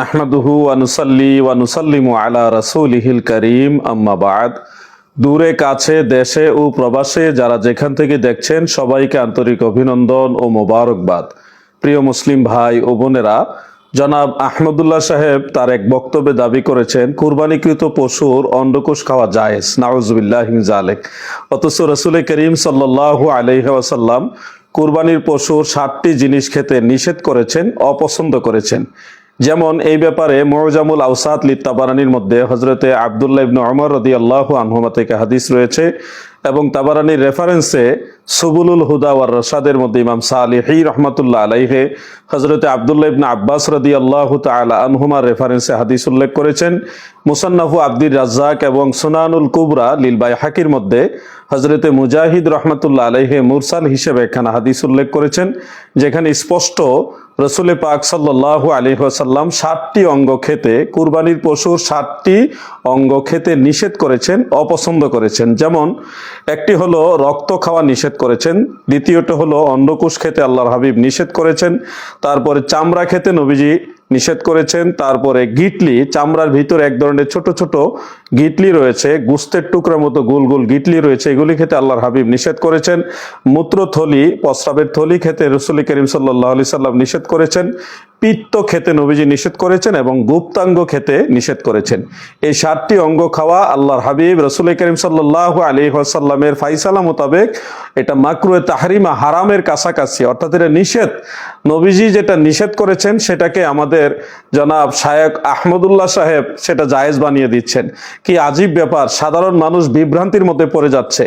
নাহমাদুহু ওয়ানুসাল্লি ওয়ানুসাল্লিমু আলা রাসূলিহিল করিম। আম্মা বাদ। দূরে, কাছে, দেশে ও প্রবাসে যারা যেখান থেকে দেখছেন, সবাইকে আন্তরিক অভিনন্দন ও মোবারকবাদ। প্রিয় মুসলিম ভাই ও বোনেরা, জনাব আহমদুল্লাহ সাহেব তার এক বক্তব্যে দাবি করেছেন, কুরবানিকৃত পশুর অন্ডকোষ খাওয়া জায়েজ নাউজুবিল্লাহ জালেক অথচ রসুল করিম সাল্লাল্লাহু আলাইহি ওয়াসাল্লাম কুরবানির পশুর ষাটটি জিনিস খেতে নিষেধ করেছেন, অপছন্দ করেছেন। যেমন এই ব্যাপারে মৌজামুল আউসাদ লিত্তাবারানির মধ্যে হজরতে আবদুল্লাহ ইবনে ওমর রদি আল্লাহ আনহুমা থেকে হাদিস রয়েছে এবং তাবারানির রেফারেন্সে সুবুলুল হুদা ওয়ার রসাদের মধ্যে ইমাম সালিহি রহমতুল্লাহ আলাইহে হজরতে আবদুল্লাহ ইবনে আব্বাস রদি আল্লাহ তালা আনহুমার রেফারেন্সে হাদিস উল্লেখ করেছেন। মুসান্নাফু আব্দির রাজ্জাক এবং সুনানুল কুবরা লিলবাই হাকির মধ্যে হজরতে মুজাহিদ রহমতুল্লাহ আলাইহে মুরসাল হিসেবে এখানে হাদিস উল্লেখ করেছেন, যেখানে স্পষ্ট রসুল পাক সাল্লাহ আলী সাল্লাম ষাটটি অঙ্গ খেতে, কুরবানির পশুর সাতটি অঙ্গ খেতে নিষেধ করেছেন, অপছন্দ করেছেন। যেমন, একটি হলো রক্ত খাওয়া নিষেধ করেছেন, দ্বিতীয়টি হলো অন্ডকুশ খেতে আল্লাহর হাবিব নিষেধ করেছেন, তারপরে চামড়া খেতে নবীজি নিষেধ করেছেন। তারপরে গিটলি, চামড়ার ভিতরে এক ধরনের ছোট ছোট গিটলি রয়েছে, গুস্তের টুকরার মতো গোল গোল গিটলি রয়েছে, এগুলি খেতে আল্লাহর হাবিব নিষেধ করেছেন। মূত্র থলি প্রস্রাবের থলি খেতে রসুল করিম সাল্লাহ আলি সাল্লাম নিষেধ করেছেন। পিত্ত খেতে নবীজি নিষেধ করেছেন এবং গুপ্তাঙ্গ খেতে নিষেধ করেছেন। এই সাতটি অঙ্গ খাওয়া আল্লাহর হাবিব রসুল করিম সাল্লাহ আলী সাল্লামের ফাইসালা মোতাবেক এটা মাকরুয়ে তাহারিমা, হারামের কাছাকাছি। অর্থাৎ এটা নিষেধ। নবীজি যেটা নিষেধ করেছেন, সেটাকে আমাদের জনাব শায়ক আহমদুল্লাহ সাহেব সেটা জায়েজ বানিয়ে দিচ্ছেন। কি আজীব ব্যাপার, সাধারণ মানুষ বিভ্রান্তির মধ্যে পড়ে যাচ্ছে।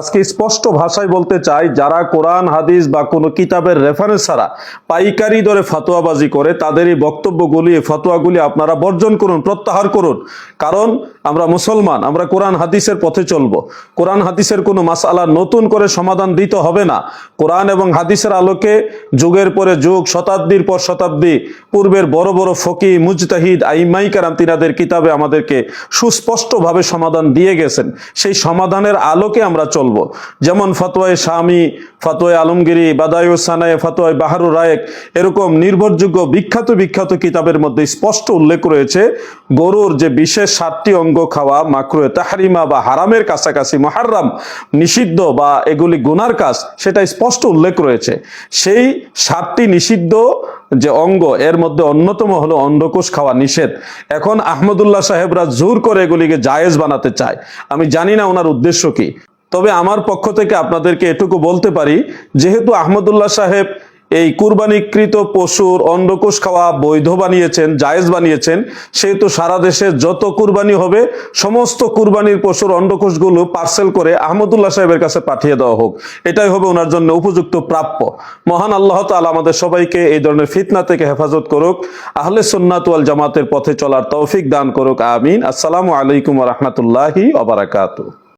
আজকে স্পষ্ট ভাষায় বলতে চাই, যারা কোরআন, হাদিস বা কোনো কিতাবের রেফারেন্স ছাড়া পাইকারি দরে ফতোয়াবাজি করে তাদের এই বক্তব্যগুলি এই ফতোয়াগুলি আপনারা বর্জন করুন, প্রত্যাহার করুন। কারণ আমরা মুসলমান, আমরা কোরআন, হাদিসের পথে চলবো। কোরআন, হাদিসের কোনো মাসালা নতুন করে সমাধান দিতে হবে না। কোরআন এবং হাদিসের আলোকে যুগের পরে যুগ, শতাব্দীর পর শতাব্দী, পূর্বের বড় বড় ফকি মুজতাহিদ, আইমাই কারাম তিনাদের কিতাবে আমাদেরকে সুস্পষ্টভাবে সমাধান দিয়ে গেছেন। সেই সমাধানের আলোকে আমরা চলবো। যেমন ফতোয়ায় স্বামী ফতোয় আলমগিরি, বাদায়ু সানায় ফতোয় বাহারু রায়েক, এরকম নির্ভরযোগ্য বিখ্যাত বিখ্যাত কিতাবের মধ্যে স্পষ্ট উল্লেখ রয়েছে, গরুর যে বিশেষ সাতটি অঙ্গ খাওয়া মাকরুয়ে তাহারিমা বা হারামের কাছাকাছি মহারাম নিষিদ্ধ বা এগুলি গুনার কাজ সেটা স্পষ্ট উল্লেখ রয়েছে। সেই সাতটি নিষিদ্ধ যে অঙ্গ, এর মধ্যে অন্যতম হলো অন্ধকোষ খাওয়া নিষেধ। এখন আহমদুল্লাহ সাহেবরা জোর করে এগুলিকে জায়েজ বানাতে চায়। আমি জানি না ওনার উদ্দেশ্য কি। তবে আমার পক্ষ থেকে আপনাদেরকে এটুকু বলতে পারি, যেহেতু আহমদুল্লাহ সাহেব এই কুরবানিকৃত পশুর অন্ডকোষ খাওয়া বৈধ বানিয়েছেন, জায়েজ বানিয়েছেন, সেহেতু সারা দেশে যত কুরবানি হবে, সমস্ত কুরবানির পশুর অন্ডকোষগুলো পার্সেল করে আহমদুল্লাহ সাহেবের কাছে পাঠিয়ে দেওয়া হোক। এটাই হবে ওনার জন্য উপযুক্ত প্রাপ্য। মহান আল্লাহ তাআলা আমাদের সবাইকে এই ধরনের ফিতনা থেকে হেফাজত করুক, আহলে সুন্নাত জামাতের পথে চলার তৌফিক দান করুক, আমিন। আসসালামু আলাইকুম রহমতুল্লাহি অবরাকাতু